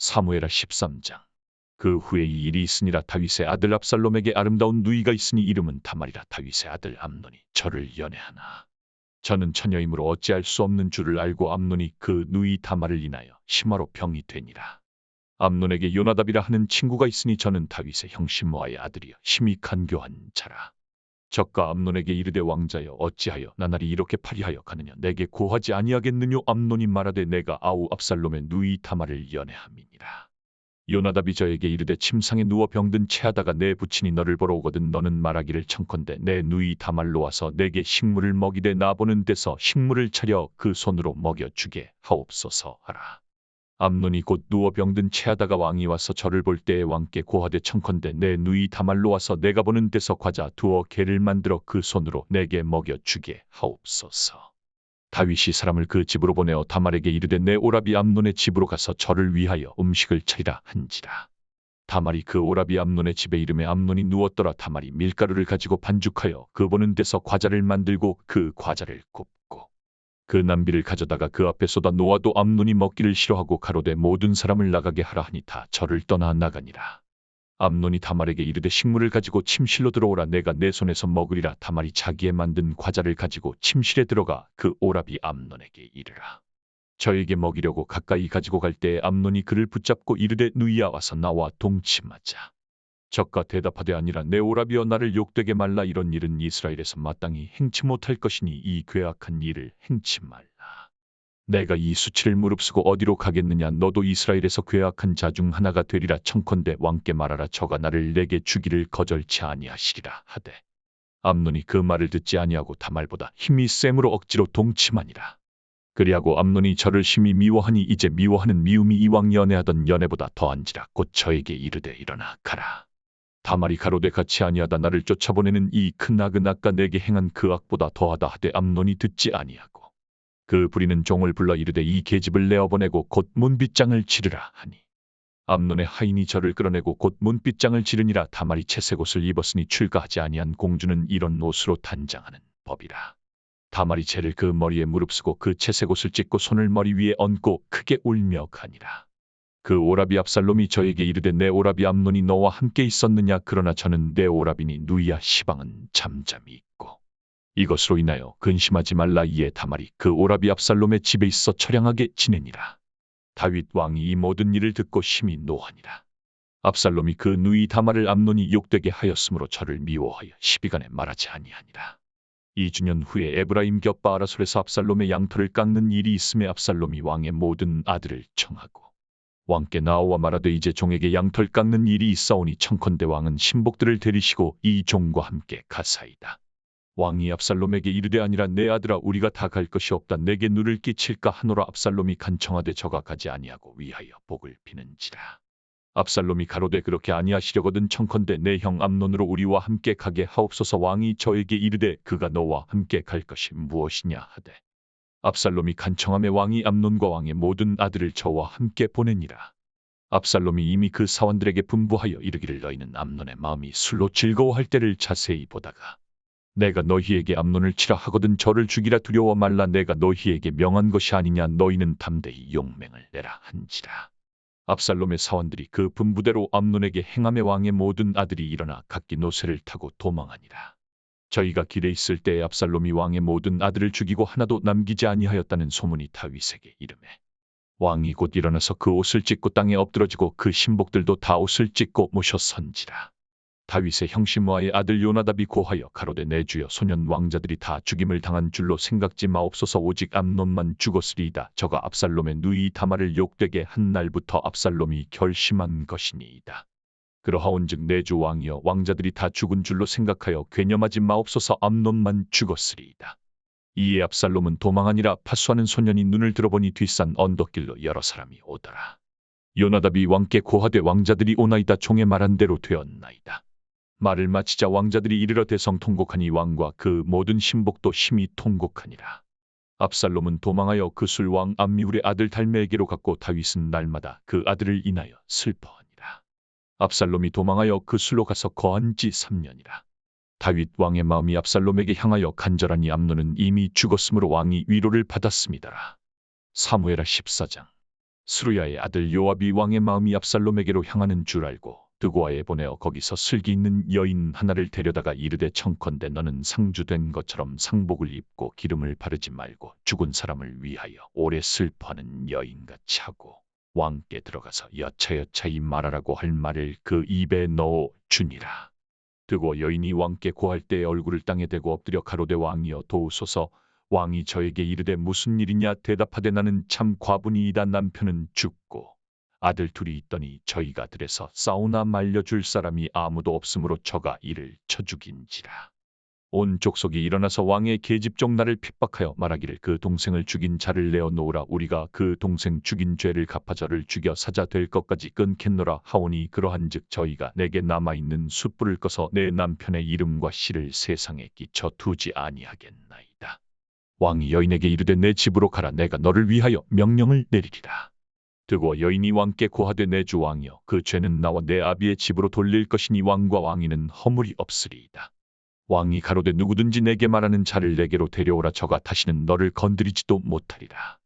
사무엘하 13장. 그 후에 이 일이 있으니라 다윗의 아들 압살롬에게 아름다운 누이가 있으니 이름은 다말이라 다윗의 아들 암논이 저를 연애하나. 저는 처녀이므로 어찌할 수 없는 줄을 알고 암논이 그 누이 다말을 인하여 심화로 병이 되니라. 암논에게 요나답이라 하는 친구가 있으니 저는 다윗의 형 심모아의 아들이여 심히 간교한 자라. 적가 암논에게 이르되 왕자여 어찌하여 나날이 이렇게 파리하여 가느냐 내게 고하지 아니하겠느뇨 암논이 말하되 내가 아우 압살롬의 누이 다말을 연애함이니라. 요나답이 저에게 이르되 침상에 누워 병든 채하다가 내 부친이 너를 보러 오거든 너는 말하기를 청컨대 내 누이 다말로 와서 내게 식물을 먹이되 나 보는 데서 식물을 차려 그 손으로 먹여 주게 하옵소서 하라. 암논이 곧 누워 병든 채하다가 왕이 와서 저를 볼 때에 왕께 고하되 청컨대 내 누이 다말로 와서 내가 보는 데서 과자 두어 개를 만들어 그 손으로 내게 먹여 주게 하옵소서. 다윗이 사람을 그 집으로 보내어 다말에게 이르되 내 오라비 암논의 집으로 가서 저를 위하여 음식을 차리라 한지라. 다말이 그 오라비 암논의 집에 이름에 암논이 누웠더라 다말이 밀가루를 가지고 반죽하여 그 보는 데서 과자를 만들고 그 과자를 굽고 그 남비를 가져다가 그 앞에 쏟아 놓아도 암논이 먹기를 싫어하고 가로되 모든 사람을 나가게 하라 하니 다 저를 떠나 나가니라. 암논이 다말에게 이르되 식물을 가지고 침실로 들어오라 내가 내 손에서 먹으리라 다말이 자기의 만든 과자를 가지고 침실에 들어가 그 오라비 암논에게 이르라. 저에게 먹이려고 가까이 가지고 갈 때에 암논이 그를 붙잡고 이르되 누이야 와서 나와 동침하자. 적가 대답하되 아니라 내 오라비여 나를 욕되게 말라 이런 일은 이스라엘에서 마땅히 행치 못할 것이니 이 괴악한 일을 행치 말라. 내가 이 수치를 무릅쓰고 어디로 가겠느냐? 너도 이스라엘에서 괴악한 자 중 하나가 되리라. 청컨대 왕께 말하라. 저가 나를 내게 주기를 거절치 아니하시리라 하되. 암논이 그 말을 듣지 아니하고 다말보다 힘이 셈으로 억지로 동침하니라. 그리하고 암논이 저를 심히 미워하니 이제 미워하는 미움이 이왕 연애하던 연애보다 더한지라 곧 저에게 이르되 일어나 가라 다말이 가로되 같이 아니하다 나를 쫓아보내는 이 큰 악은 아까 내게 행한 그 악보다 더하다 하되 암논이 듣지 아니하고 그 부리는 종을 불러 이르되 이 계집을 내어보내고 곧 문빗장을 치르라 하니 암논의 하인이 저를 끌어내고 곧 문빗장을 지르니라 다말이 채색 옷을 입었으니 출가하지 아니한 공주는 이런 옷으로 단장하는 법이라. 다말이 채를 그 머리에 무릅쓰고 그 채색 옷을 찢고 손을 머리 위에 얹고 크게 울며 가니라 그 오라비 압살롬이 저에게 이르되 내 오라비 암논이 너와 함께 있었느냐 그러나 저는 내 오라비니 누이야 시방은 잠잠히 있고 이것으로 인하여 근심하지 말라 이에 다말이 그 오라비 압살롬의 집에 있어 처량하게 지내니라. 다윗 왕이 이 모든 일을 듣고 심히 노하니라. 압살롬이 그 누이 다말을 암논이 욕되게 하였으므로 저를 미워하여 시비간에 말하지 아니하니라. 2주년 후에 에브라임 곁 바아라솔에서 압살롬의 양털을 깎는 일이 있음에 압살롬이 왕의 모든 아들을 청하고 왕께 나와 말하되 이제 종에게 양털 깎는 일이 있사오니 청컨대 왕은 신복들을 데리시고 이 종과 함께 가사이다. 왕이 압살롬에게 이르되 아니라 내 아들아 우리가 다 갈 것이 없다. 내게 눈을 끼칠까 하노라. 압살롬이 간청하되 저가 가지 아니하고 위하여 복을 비는지라. 압살롬이 가로되 그렇게 아니하시려거든 청컨대 내 형 암논으로 우리와 함께 가게 하옵소서. 왕이 저에게 이르되 그가 너와 함께 갈 것이 무엇이냐 하되 압살롬이 간청함에 왕이 암논과 왕의 모든 아들을 저와 함께 보내니라 압살롬이 이미 그 사원들에게 분부하여 이르기를 너희는 암논의 마음이 술로 즐거워할 때를 자세히 보다가 내가 너희에게 암논을 치라 하거든 저를 죽이라 두려워 말라 내가 너희에게 명한 것이 아니냐 너희는 담대히 용맹을 내라 한지라. 압살롬의 사원들이 그 분부대로 암논에게 행함의 왕의 모든 아들이 일어나 각기 노새를 타고 도망하니라. 저희가 길에 있을 때에 압살롬이 왕의 모든 아들을 죽이고 하나도 남기지 아니하였다는 소문이 다윗에게 이름해. 왕이 곧 일어나서 그 옷을 찢고 땅에 엎드러지고 그 신복들도 다 옷을 찢고 모셔 선지라. 다윗의 형심와의 아들 요나답이 고하여 가로되 내 주여 소년 왕자들이 다 죽임을 당한 줄로 생각지 마옵소서 오직 암논만 죽었으리이다. 저가 압살롬의 누이 다말을 욕되게 한 날부터 압살롬이 결심한 것이니이다. 그러하온즉 내 주 왕이여 왕자들이 다 죽은 줄로 생각하여 괴념하지 마옵소서 암논만 죽었으리이다. 이에 압살롬은 도망하니라 파수하는 소년이 눈을 들어보니 뒷산 언덕길로 여러 사람이 오더라. 요나답이 왕께 고하되 왕자들이 오나이다 종의 말한 대로 되었나이다. 말을 마치자 왕자들이 이르러 대성 통곡하니 왕과 그 모든 신복도 심히 통곡하니라. 압살롬은 도망하여 그 술왕 암미울의 아들 달메에게로 갔고 다윗은 날마다 그 아들을 인하여 슬퍼하니라. 압살롬이 도망하여 그 술로 가서 거한 지 3년이라. 다윗 왕의 마음이 압살롬에게 향하여 간절하니 암노는 이미 죽었으므로 왕이 위로를 받았습니다. 사무엘하 14장 스루야의 아들 요압이 왕의 마음이 압살롬에게로 향하는 줄 알고 드고아에 보내어 거기서 슬기 있는 여인 하나를 데려다가 이르되 청컨대 너는 상주된 것처럼 상복을 입고 기름을 바르지 말고 죽은 사람을 위하여 오래 슬퍼하는 여인같이 하고 왕께 들어가서 여차여차히 말하라고 할 말을 그 입에 넣어 주니라. 드고 여인이 왕께 고할 때에 얼굴을 땅에 대고 엎드려 가로되 왕이여 도우소서 왕이 저에게 이르되 무슨 일이냐 대답하되 나는 참 과분이이다 남편은 죽고 아들 둘이 있더니 저희가 들에서 싸우나 말려줄 사람이 아무도 없으므로 저가 이를 쳐 죽인지라. 온 족속이 일어나서 왕의 계집종 나를 핍박하여 말하기를 그 동생을 죽인 자를 내어 놓으라 우리가 그 동생 죽인 죄를 갚아 저를 죽여 사자 될 것까지 끊겠노라 하오니 그러한즉 저희가 내게 남아 있는 숯불을 꺼서 내 남편의 이름과 씨를 세상에 끼쳐 두지 아니하겠나이다. 왕이 여인에게 이르되 내 집으로 가라 내가 너를 위하여 명령을 내리리라. 드고 여인이 왕께 고하되 내 주 왕이여 그 죄는 나와 내 아비의 집으로 돌릴 것이니 왕과 왕이는 허물이 없으리이다. 왕이 가로되 누구든지 내게 말하는 자를 내게로 데려오라 저가 다시는 너를 건드리지도 못하리라.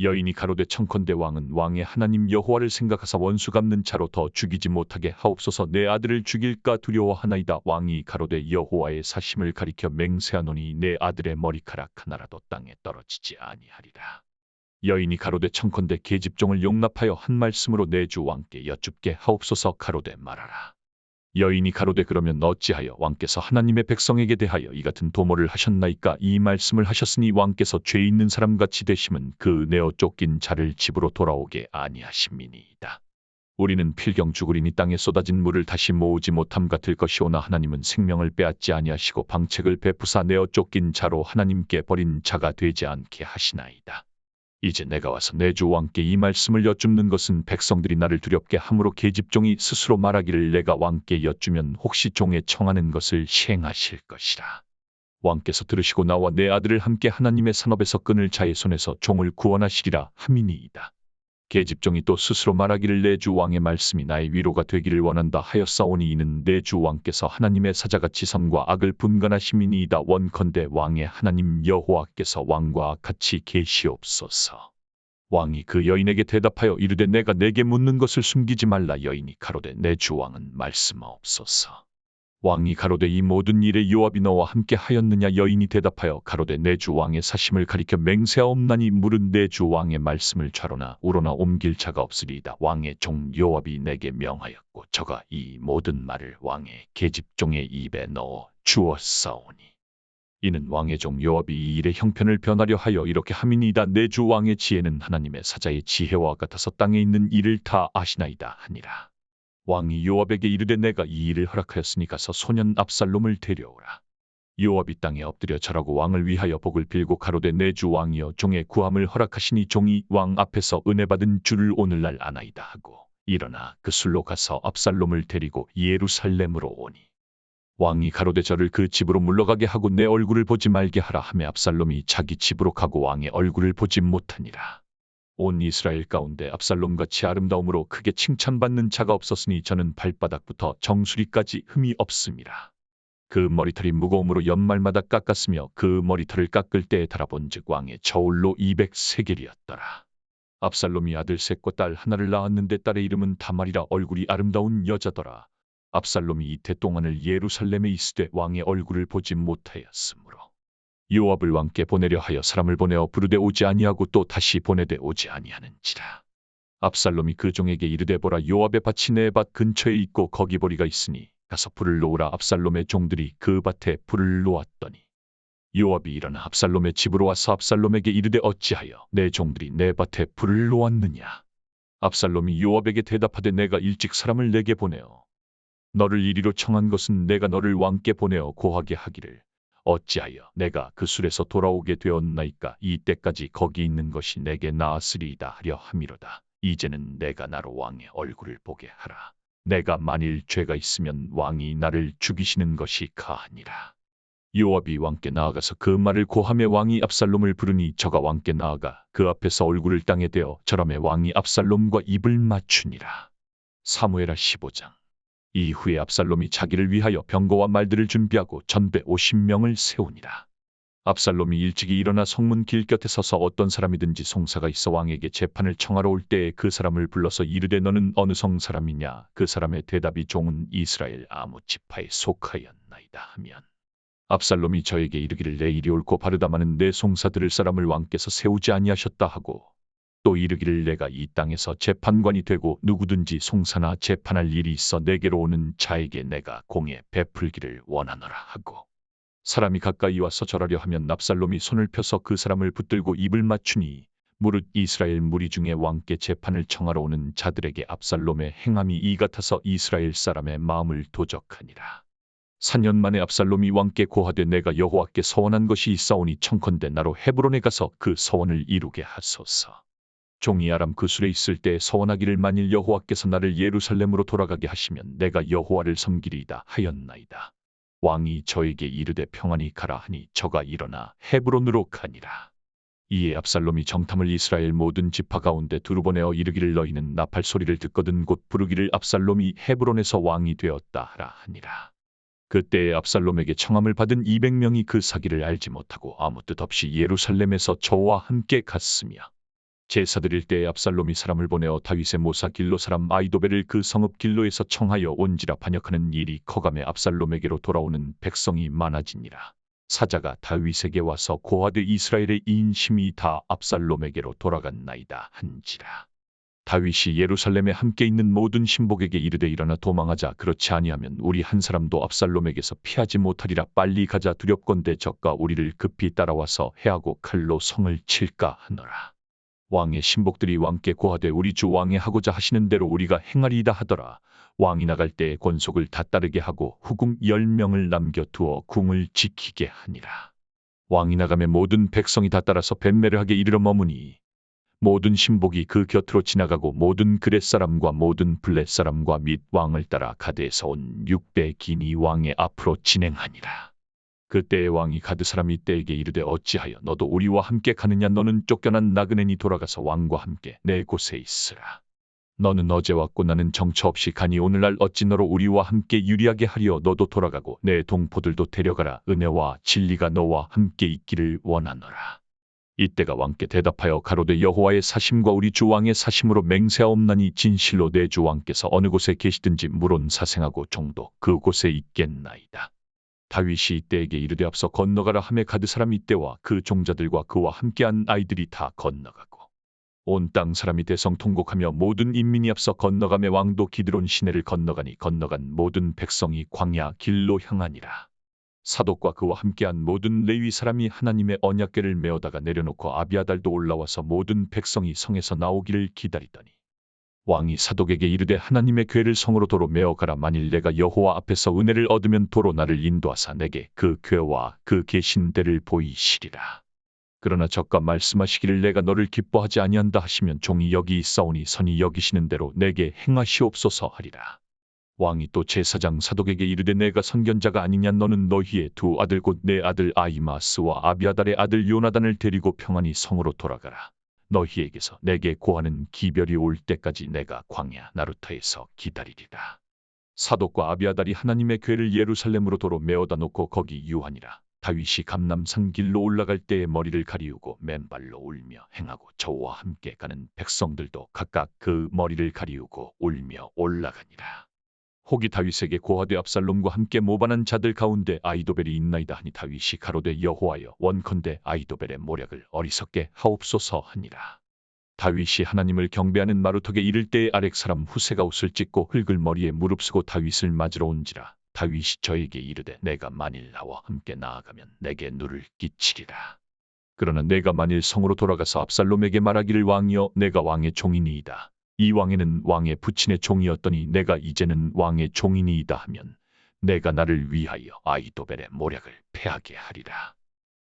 여인이 가로되 청컨대 왕은 왕의 하나님 여호와를 생각하사 원수 갚는 자로 더 죽이지 못하게 하옵소서 내 아들을 죽일까 두려워하나이다. 왕이 가로되 여호와의 사심을 가리켜 맹세하노니 내 아들의 머리카락 하나라도 땅에 떨어지지 아니하리라. 여인이 가로되 청컨대 계집종을 용납하여 한 말씀으로 내 주 왕께 여쭙게 하옵소서 가로되 말하라. 여인이 가로되 그러면 어찌하여 왕께서 하나님의 백성에게 대하여 이 같은 도모를 하셨나이까 이 말씀을 하셨으니 왕께서 죄 있는 사람같이 되심은 그 내어 쫓긴 자를 집으로 돌아오게 아니하심이니이다. 우리는 필경 죽으리니 땅에 쏟아진 물을 다시 모으지 못함 같을 것이오나 하나님은 생명을 빼앗지 아니하시고 방책을 베푸사 내어 쫓긴 자로 하나님께 버린 자가 되지 않게 하시나이다. 이제 내가 와서 내 주 왕께 이 말씀을 여쭙는 것은 백성들이 나를 두렵게 함으로 계집종이 스스로 말하기를 내가 왕께 여쭈면 혹시 종의 청하는 것을 시행하실 것이라. 왕께서 들으시고 나와 내 아들을 함께 하나님의 산업에서 끊을 자의 손에서 종을 구원하시리라 함이니이다. 계집종이 또 스스로 말하기를 내 주 왕의 말씀이 나의 위로가 되기를 원한다 하였사오니 이는 내 주 왕께서 하나님의 사자같이 선과 악을 분간하심이니이다 원컨대 왕의 하나님 여호와께서 왕과 같이 계시옵소서. 왕이 그 여인에게 대답하여 이르되 내가 내게 묻는 것을 숨기지 말라 여인이 가로되 내 주 왕은 말씀하옵소서. 왕이 가로되 이 모든 일에 요압이 너와 함께 하였느냐? 여인이 대답하여 가로되 내 주 왕의 사심을 가리켜 맹세하옵나니 물은 내 주 왕의 말씀을 좌로나 우로나 옮길 자가 없으리이다. 왕의 종 요압이 내게 명하였고 저가 이 모든 말을 왕의 계집종의 입에 넣어 주었사오니 이는 왕의 종 요압이 이 일의 형편을 변하려 하여 이렇게 함이니이다. 내 주 왕의 지혜는 하나님의 사자의 지혜와 같아서 땅에 있는 일을 다 아시나이다 하니라 왕이 요압에게 이르되 내가 이 일을 허락하였으니 가서 소년 압살롬을 데려오라. 요압이 땅에 엎드려 절하고 왕을 위하여 복을 빌고 가로되 내 주 왕이여 종의 구함을 허락하시니 종이 왕 앞에서 은혜 받은 줄을 오늘날 아나이다 하고 일어나 그 술로 가서 압살롬을 데리고 예루살렘으로 오니 왕이 가로되 저를 그 집으로 물러가게 하고 내 얼굴을 보지 말게 하라 하며 압살롬이 자기 집으로 가고 왕의 얼굴을 보지 못하니라. 온 이스라엘 가운데 압살롬같이 아름다움으로 크게 칭찬받는 자가 없었으니 저는 발바닥부터 정수리까지 흠이 없음이라. 그 머리털이 무거움으로 연말마다 깎았으며 그 머리털을 깎을 때에 달아본 즉 왕의 저울로 200세겔이었더라. 압살롬이 아들 셋과 딸 하나를 낳았는데 딸의 이름은 다말이라 얼굴이 아름다운 여자더라. 압살롬이 이태 동안을 예루살렘에 있으되 왕의 얼굴을 보지 못하였으므로 요압을 왕께 보내려 하여 사람을 보내어 부르되 오지 아니하고 또 다시 보내되 오지 아니하는지라. 압살롬이 그 종에게 이르되 보라 요압의 밭이 내 밭 근처에 있고 거기 보리가 있으니 가서 불을 놓으라 압살롬의 종들이 그 밭에 불을 놓았더니 요압이 일어나 압살롬의 집으로 와서 압살롬에게 이르되 어찌하여 내 종들이 내 밭에 불을 놓았느냐. 압살롬이 요압에게 대답하되 내가 일찍 사람을 내게 보내어 너를 이리로 청한 것은 내가 너를 왕께 보내어 고하게 하기를 어찌하여 내가 그 술에서 돌아오게 되었나이까 이때까지 거기 있는 것이 내게 나았으리이다 하려 함이로다. 이제는 내가 나로 왕의 얼굴을 보게 하라. 내가 만일 죄가 있으면 왕이 나를 죽이시는 것이 가하니라. 요압이 왕께 나아가서 그 말을 고함에 왕이 압살롬을 부르니 저가 왕께 나아가 그 앞에서 얼굴을 땅에 대어 저람에 왕이 압살롬과 입을 맞추니라. 사무엘하 15장 이후에 압살롬이 자기를 위하여 병거와 말들을 준비하고 전배 50명을 세우니라. 압살롬이 일찍이 일어나 성문 길 곁에 서서 어떤 사람이든지 송사가 있어 왕에게 재판을 청하러 올 때에 그 사람을 불러서 이르되 너는 어느 성 사람이냐 그 사람의 대답이 종은 이스라엘 아무 지파에 속하였나이다 하면 압살롬이 저에게 이르기를 내 일이 옳고 바르다마는 내 송사들을 사람을 왕께서 세우지 아니하셨다 하고 또 이르기를 내가 이 땅에서 재판관이 되고 누구든지 송사나 재판할 일이 있어 내게로 오는 자에게 내가 공에 베풀기를 원하노라 하고 사람이 가까이 와서 절하려 하면 납살롬이 손을 펴서 그 사람을 붙들고 입을 맞추니 무릇 이스라엘 무리 중에 왕께 재판을 청하러 오는 자들에게 압살롬의 행함이 이 같아서 이스라엘 사람의 마음을 도적하니라. 4년 만에 압살롬이 왕께 고하되 내가 여호와께 서원한 것이 있사오니 청컨대 나로 헤브론에 가서 그 서원을 이루게 하소서. 종이 아람 그술에 있을 때 서원하기를 만일 여호와께서 나를 예루살렘으로 돌아가게 하시면 내가 여호와를 섬기리이다 하였나이다. 왕이 저에게 이르되 평안히 가라 하니 저가 일어나 헤브론으로 가니라. 이에 압살롬이 정탐을 이스라엘 모든 지파 가운데 두루 보내어 이르기를 너희는 나팔 소리를 듣거든 곧 부르기를 압살롬이 헤브론에서 왕이 되었다 하라 하니라. 그때에 압살롬에게 청함을 받은 200명이 그 사기를 알지 못하고 아무 뜻 없이 예루살렘에서 저와 함께 갔으며 제사 드릴 때에 압살롬이 사람을 보내어 다윗의 모사 길로 사람 아이도벨을 그 성읍 길로에서 청하여 온지라 반역하는 일이 커감에 압살롬에게로 돌아오는 백성이 많아지니라. 사자가 다윗에게 와서 고하되 이스라엘의 인심이 다 압살롬에게로 돌아갔나이다 한지라. 다윗이 예루살렘에 함께 있는 모든 신복에게 이르되 일어나 도망하자 그렇지 아니하면 우리 한 사람도 압살롬에게서 피하지 못하리라 빨리 가자 두렵건대 적과 우리를 급히 따라와서 해하고 칼로 성을 칠까 하노라. 왕의 신복들이 왕께 고하되 우리 주 왕의 하고자 하시는 대로 우리가 행하리이다 하더라. 왕이 나갈 때에 권속을 다 따르게 하고 후궁 열 명을 남겨 두어 궁을 지키게 하니라. 왕이 나가매 모든 백성이 다 따라서 벤매를 하게 이르러 머무니 모든 신복이 그 곁으로 지나가고 모든 그렛 사람과 모든 블렛 사람과 및 왕을 따라 가드에서 온 육배 기니 왕의 앞으로 진행하니라. 그때의 왕이 가드 사람이 때에게 이르되 어찌하여 너도 우리와 함께 가느냐 너는 쫓겨난 나그네니 돌아가서 왕과 함께 내 곳에 있으라. 너는 어제 왔고 나는 정처 없이 가니 오늘날 어찌 너로 우리와 함께 유리하게 하리어 너도 돌아가고 내 동포들도 데려가라 은혜와 진리가 너와 함께 있기를 원하노라. 이때가 왕께 대답하여 가로되 여호와의 사심과 우리 주 왕의 사심으로 맹세하옵나니 진실로 내 주 왕께서 어느 곳에 계시든지 물론 사생하고 종도 그곳에 있겠나이다. 다윗이 이때에게 이르되 앞서 건너가라 함에 가드 사람 이때와 그 종자들과 그와 함께한 아이들이 다 건너가고 온 땅 사람이 대성 통곡하며 모든 인민이 앞서 건너가며 왕도 기드론 시내를 건너가니 건너간 모든 백성이 광야 길로 향하니라. 사독과 그와 함께한 모든 레위 사람이 하나님의 언약궤를 메어다가 내려놓고 아비아달도 올라와서 모든 백성이 성에서 나오기를 기다리더니 왕이 사독에게 이르되 하나님의 궤를 성으로 도로 메어 가라 만일 내가 여호와 앞에서 은혜를 얻으면 도로 나를 인도하사 내게 그 궤와 그 계신 데를 보이시리라. 그러나 적과 말씀하시기를 내가 너를 기뻐하지 아니한다 하시면 종이 여기 있사오니 선이 여기시는 대로 내게 행하시옵소서 하리라. 왕이 또 제사장 사독에게 이르되 내가 선견자가 아니냐 너는 너희의 두 아들 곧 내 아들 아이마스와 아비아달의 아들 요나단을 데리고 평안히 성으로 돌아가라. 너희에게서 내게 고하는 기별이 올 때까지 내가 광야 나루터에서 기다리리라. 사독과 아비아달이 하나님의 궤를 예루살렘으로 도로 메어다 놓고 거기 유하니라. 다윗이 감남산 길로 올라갈 때에 머리를 가리우고 맨발로 울며 행하고 저와 함께 가는 백성들도 각각 그 머리를 가리우고 울며 올라가니라. 혹이 다윗에게 고하되 압살롬과 함께 모반한 자들 가운데 아이도벨이 있나이다 하니 다윗이 가로되 여호와여 원컨대 아이도벨의 모략을 어리석게 하옵소서 하니라. 다윗이 하나님을 경배하는 마루턱에 이를 때에 아렉 사람 후세가 옷을 찢고 흙을 머리에 무릅쓰고 다윗을 맞으러 온지라. 다윗이 저에게 이르되 내가 만일 나와 함께 나아가면 내게 누를 끼치리라. 그러나 내가 만일 성으로 돌아가서 압살롬에게 말하기를 왕이여 내가 왕의 종이니이다. 이 왕에는 왕의 부친의 종이었더니 내가 이제는 왕의 종이니이다 하면 내가 나를 위하여 아이도벨의 모략을 패하게 하리라.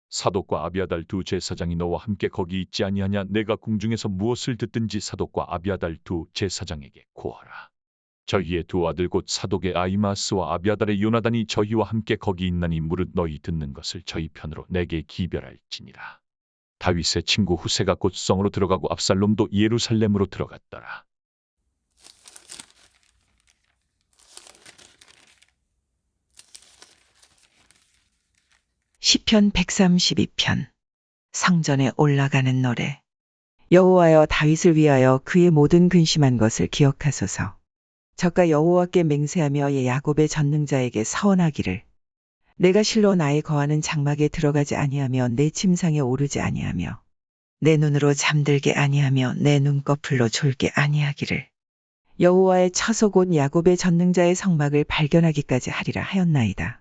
사독과 아비아달 두 제사장이 너와 함께 거기 있지 아니하냐 내가 궁중에서 무엇을 듣든지 사독과 아비아달 두 제사장에게 고하라. 저희의 두 아들 곧 사독의 아이마스와 아비아달의 요나단이 저희와 함께 거기 있나니 무릇 너희 듣는 것을 저희 편으로 내게 기별할지니라. 다윗의 친구 후세가 곧 성으로 들어가고 압살롬도 예루살렘으로 들어갔더라. 시편 시편 132편 성전에 올라가는 노래. 여호와여 다윗을 위하여 그의 모든 근심한 것을 기억하소서. 저가 여호와께 맹세하며 예 야곱의 전능자에게 서원하기를. 내가 실로 나의 거하는 장막에 들어가지 아니하며 내 침상에 오르지 아니하며 내 눈으로 잠들게 아니하며 내 눈꺼풀로 졸게 아니하기를. 여호와의 처소 곧 야곱의 전능자의 성막을 발견하기까지 하리라 하였나이다.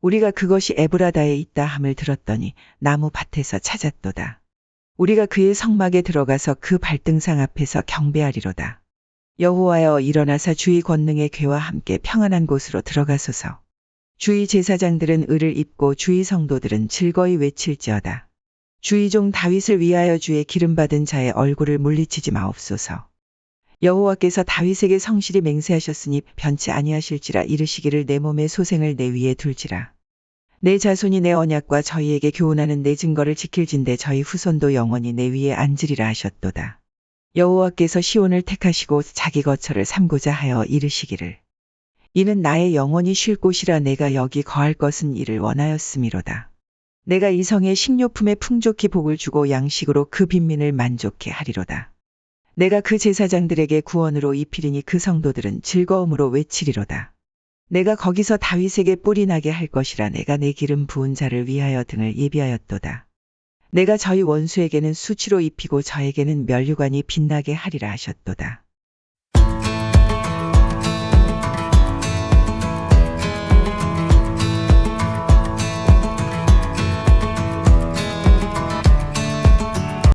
우리가 그것이 에브라다에 있다 함을 들었더니 나무 밭에서 찾았도다. 우리가 그의 성막에 들어가서 그 발등상 앞에서 경배하리로다. 여호와여 일어나사 주의 권능의 괴와 함께 평안한 곳으로 들어가소서. 주의 제사장들은 을을 입고 주의 성도들은 즐거이 외칠지어다. 주의 종 다윗을 위하여 주의 기름 받은 자의 얼굴을 물리치지 마옵소서. 여호와께서 다윗에게 성실히 맹세하셨으니 변치 아니하실지라 이르시기를 내 몸의 소생을 내 위에 둘지라. 내 자손이 내 언약과 저희에게 교훈하는 내 증거를 지킬진대 저희 후손도 영원히 내 위에 앉으리라 하셨도다. 여호와께서 시온을 택하시고 자기 거처를 삼고자 하여 이르시기를 이는 나의 영원히 쉴 곳이라 내가 여기 거할 것은 이를 원하였음이로다. 내가 이 성의 식료품에 풍족히 복을 주고 양식으로 그 빈민을 만족해 하리로다. 내가 그 제사장들에게 구원으로 입히리니 그 성도들은 즐거움으로 외치리로다. 내가 거기서 다윗에게 뿔이 나게 할 것이라 내가 내 기름 부은 자를 위하여 등을 예비하였도다. 내가 저희 원수에게는 수치로 입히고 저에게는 멸류관이 빛나게 하리라 하셨도다.